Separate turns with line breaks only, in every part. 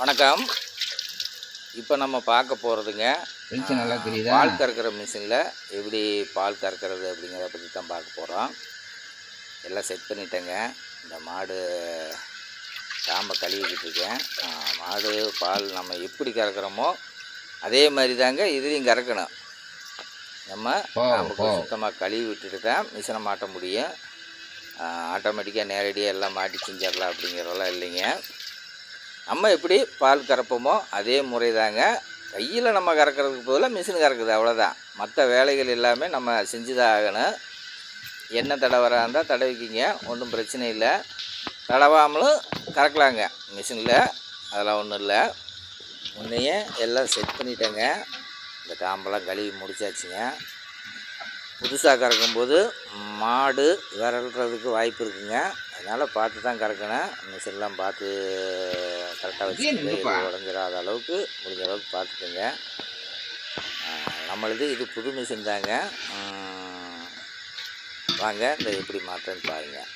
வணக்கம். இப்போ நம்ம பார்க்க போகிறதுங்க
வெளிச்சம் நல்லா தெரியுதா?
பால் கறக்கிற மிஷினில் எப்படி பால் கறக்கிறது அப்படிங்கிறத பற்றி தான் பார்க்க போகிறோம் எல்லாம் செட் பண்ணிட்டேங்க. இந்த மாடு காம்பை கழுவிக்கிட்டு இருக்கேன். மாடு பால் நம்ம எப்படி கறக்கிறோமோ அதே மாதிரி தாங்க இதுலேயும் கறக்கணும். நம்ம காம்புக்கு. சுத்தமாக கழுவி விட்டுட்டு தான் மிஷினை மாட்ட முடியும். ஆட்டோமேட்டிக்காக நேரடியாக எல்லாம் மாட்டி செஞ்சிடலாம் அப்படிங்கிறதெல்லாம் இல்லைங்க. நம்ம எப்படி பால் கறப்போமோ அதே முறை தாங்க கையில் நம்ம கறக்கிறதுக்கு பதிலாக மிஷின் கறக்குது அவ்வளோதான் மற்ற வேலைகள் எல்லாமே நம்ம செஞ்சு தான் ஆகணும். என்ன தடவரா இருந்தால் தடவிக்கிங்க ஒன்றும் பிரச்சனை இல்லை. தடவாமலும் கறக்கலாங்க மிஷினில் அதெல்லாம் ஒன்றும் இல்லை. முன்னையே எல்லாம் செட் பண்ணிட்டேங்க. இந்த காம்பெல்லாம் கழுவி முடிச்சாச்சுங்க. புதுசாக கறக்கும்போது மாடு விரல்றதுக்கு வாய்ப்பு இருக்குங்க. அதனால் பார்த்து தான் கறக்கணும் மிஷின்லாம் பார்த்து கரெக்டாக. இது உடஞ்சிடாத அளவுக்கு முடிஞ்ச அளவுக்கு பார்த்துக்கோங்க. நம்மளுது இது புது மிஷின் தாங்க. வாங்க இந்த எப்படி மாற்றன்னு பாருங்கள்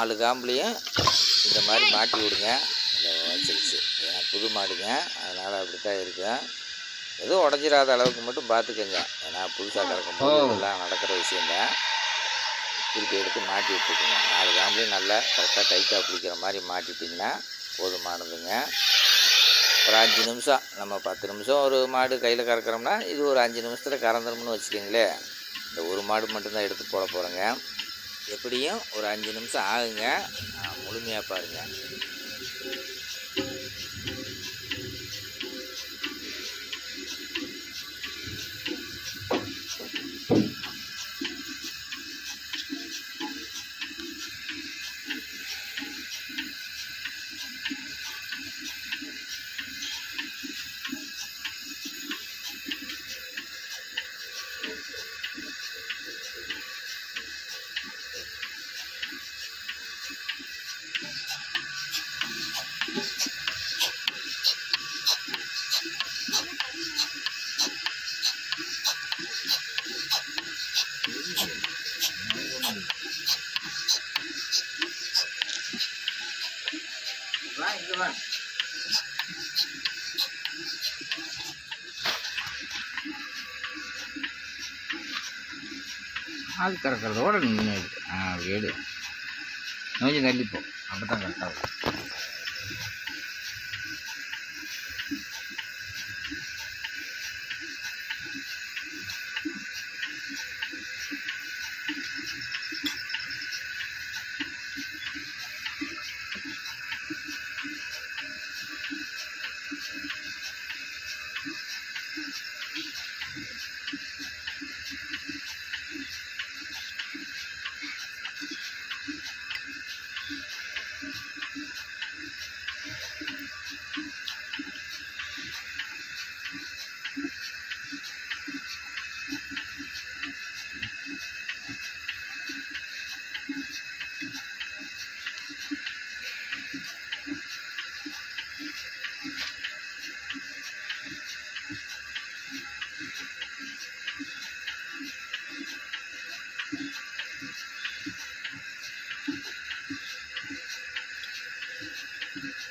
நாலு காம்புலையும் இந்த மாதிரி மாட்டி விடுங்க. இந்த வச்சிருச்சு. ஏன்னா புது மாடுங்க. அதனால் அப்படி தான் இருக்கும் எதுவும் உடஞ்சிராத அளவுக்கு மட்டும் பார்த்துக்கோங்க ஏன்னா புதுசாக கறக்கும்போது
ஓ.
இதெல்லாம் நடக்கிற விஷயந்தான் திருப்பி எடுத்து மாட்டி விட்டுக்குங்க. நாலு காம்புலையும் நல்லா கரெக்டாக டைட்டாக பிடிக்கிற மாதிரி மாட்டிட்டிங்கன்னா போதுமானதுங்க ஒரு அஞ்சு நிமிஷம். நம்ம பத்து நிமிஷம் ஒரு மாடு கையில் கறக்கிறோம்னா இது ஒரு அஞ்சு நிமிஷத்தில் கறந்துரும்னு வச்சுக்கோங்களேன். இந்த ஒரு மாடு மட்டும்தான் எடுத்து போட போகிறேங்க எப்படியும் ஒரு அஞ்சு நிமிஷம் ஆகுங்க. முழுமையாக பாருங்கள் தலைவன்
ஆள் திறக்கிறதோட நின்று ஆ வீடு. கொஞ்சம் தள்ளிப்போம் அப்போ தான் கரெக்டாக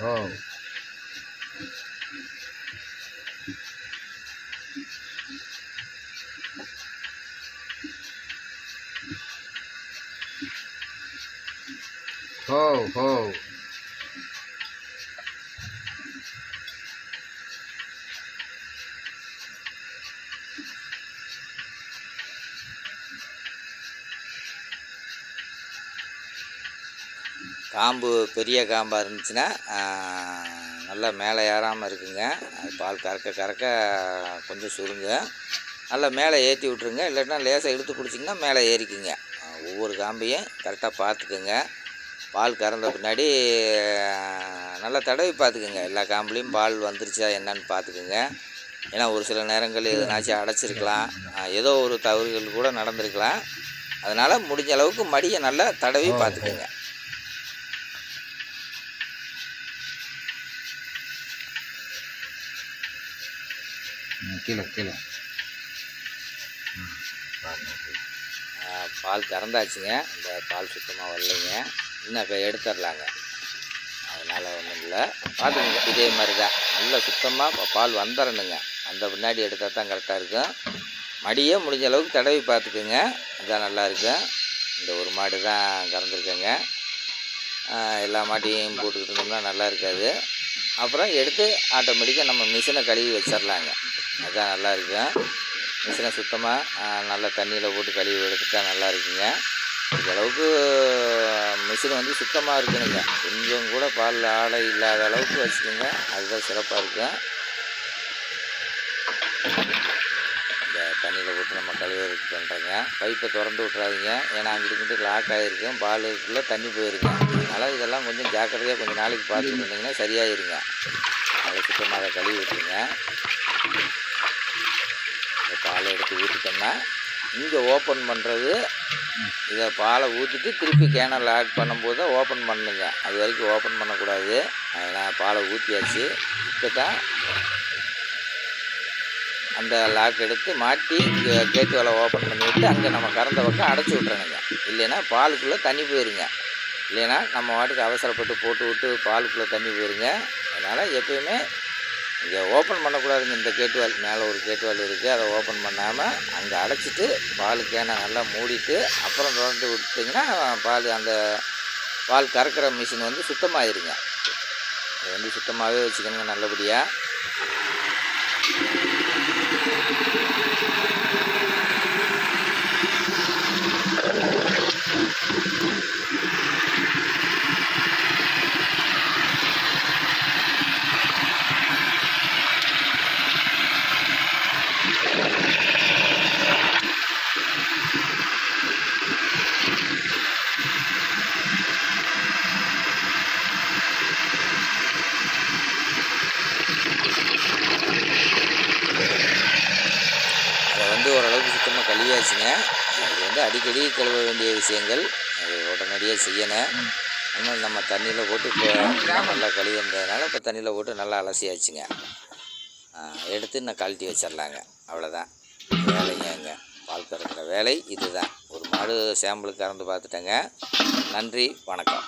Oh. Ho, ho.
காம்பு பெரிய காம்பாக இருந்துச்சுன்னா நல்லா மேலே ஏறாமல் இருக்குங்க. அது பால் கறக்க கறக்க கொஞ்சம் சுருங்க நல்லா மேலே ஏற்றி விட்ருங்க இல்லாட்டினா லேசாக இழுத்து குடிச்சிங்கன்னா மேலே ஏறிக்குங்க. ஒவ்வொரு காம்பையும் கரெக்டாக பார்த்துக்குங்க. பால் கறந்த பின்னாடி நல்லா தடவி பார்த்துக்குங்க. எல்லா காம்புலேயும் பால் வந்துருச்சா என்னன்னு பார்த்துக்குங்க. ஏன்னா ஒரு சில நேரங்கள் எதுனாச்சும் அடைச்சிருக்கலாம். ஏதோ ஒரு தவறுகள் கூட நடந்திருக்கலாம். அதனால் முடிஞ்ச அளவுக்கு மடியை நல்லா தடவி பார்த்துக்குங்க.
கீழே கீழே.
பால் கறந்தாச்சுங்க. இந்த பால் சுத்தமாக வரலைங்க. இன்னும் இப்போ எடுத்துடலாங்க அதனால் ஒன்றும் இல்லை. பார்த்துங்க இதே மாதிரி தான் நல்லா சுத்தமாக பால் வந்துடணுங்க அந்த பின்னாடி எடுத்தால் தான் கரெக்டாக இருக்கும். மடியே முடிஞ்ச அளவுக்கு தடவி பார்த்துக்குங்க அதான் நல்லா இருக்கும். இந்த ஒரு மாடு தான் கறந்துருக்கேங்க. எல்லா மாட்டையும் போட்டுக்கிட்டு இருந்தோம்னா நல்லா இருக்காது. அப்புறம் எடுத்து ஆட்டோமேட்டிக்காக நம்ம மிஷினை கழுவி வச்சிடலாங்க அதுதான் நல்லா இருக்கும் மிஷினை சுத்தமாக நல்ல தண்ணியில் போட்டு கழுவி எடுத்துட்டா நல்லா இருக்குங்க அளவுக்கு மிஷின் வந்து சுத்தமாக இருக்கணுங்க. கொஞ்சம் கூட பால் ஆடை இல்லாத அளவுக்கு வச்சுக்கோங்க. அதுதான் சிறப்பாக இருக்கும் இந்த தண்ணியில் போட்டு நம்ம கழுவுறதுக்கு பண்ணுறேங்க பைப்பை திறந்து விட்றாதீங்க ஏன்னா அங்கிட்டு இங்கிட்டு லாக் ஆகிருக்கும் பாலுக்குள்ளே தண்ணி போயிருக்கும் அதனால் இதெல்லாம் கொஞ்சம் ஜாக்கிரதையாக கொஞ்சம் நாளைக்கு பார்த்துட்டு இருந்தீங்கன்னா சரியாயிருங்க. அதை சுத்தமாக அதை கழுவி விட்டுருங்க. பாலை எடுத்து ஊற்றிட்டோம்னா இங்கே ஓப்பன் பண்ணுறது இதை பாலை ஊற்றிட்டு திருப்பி கேனல் ஆட் பண்ணும்போது தான் ஓப்பன் பண்ணுங்க. அது வரைக்கும் ஓப்பன் பண்ணக்கூடாது. நான் பாலை ஊற்றியாச்சு இப்போ தான் அந்த லாக் எடுத்து மாட்டி இங்கே கேட்டு வேலை ஓப்பன் பண்ணி விட்டு அங்கே நம்ம கறந்த பக்கம் அடைச்சி விட்றணுங்க இல்லைன்னா பாலுக்குள்ளே தண்ணி போயிருங்க. இல்லைன்னா நம்ம வாட்டுக்கு அவசரப்பட்டு போட்டு விட்டு பாலுக்குள்ளே தண்ணி போயிருங்க. அதனால் எப்பயுமே இங்கே ஓப்பன் பண்ணக்கூடாதுங்க. இந்த கேட்டுவால் மேலே ஒரு கேட்டுவால் இருக்குது அதை ஓப்பன் பண்ணாமல் அங்கே அடைச்சிட்டு பால் கேனை நல்லா மூடிட்டு அப்புறம் திறந்து விட்டிங்கன்னா பால் அந்த பால் கறக்கிற மிஷின் வந்து சுத்தமாகிருங்க அதை வந்து சுத்தமாகவே வச்சுக்கணுங்க நல்லபடியாக அதை வந்து ஓரளவுக்கு சுத்தமாக கழுவியாச்சுங்க அது வந்து அடிக்கடி கழுவ வேண்டிய விஷயங்கள். அது உடனடியாக செய்யணும். இன்னும் நம்ம தண்ணியில் போட்டு இப்போ நல்லா கழுவி இப்போ தண்ணியில் போட்டு நல்லா அலசியாச்சுங்க. எடுத்து நான் கழட்டி வச்சிடலாங்க. அவ்வளோதான் வேலைங்க பால் கறக்கிற வேலை இதுதான். ஒரு மாடு சாம்பிளுக்கு கறந்து பார்த்துட்டேங்க. நன்றி. வணக்கம்.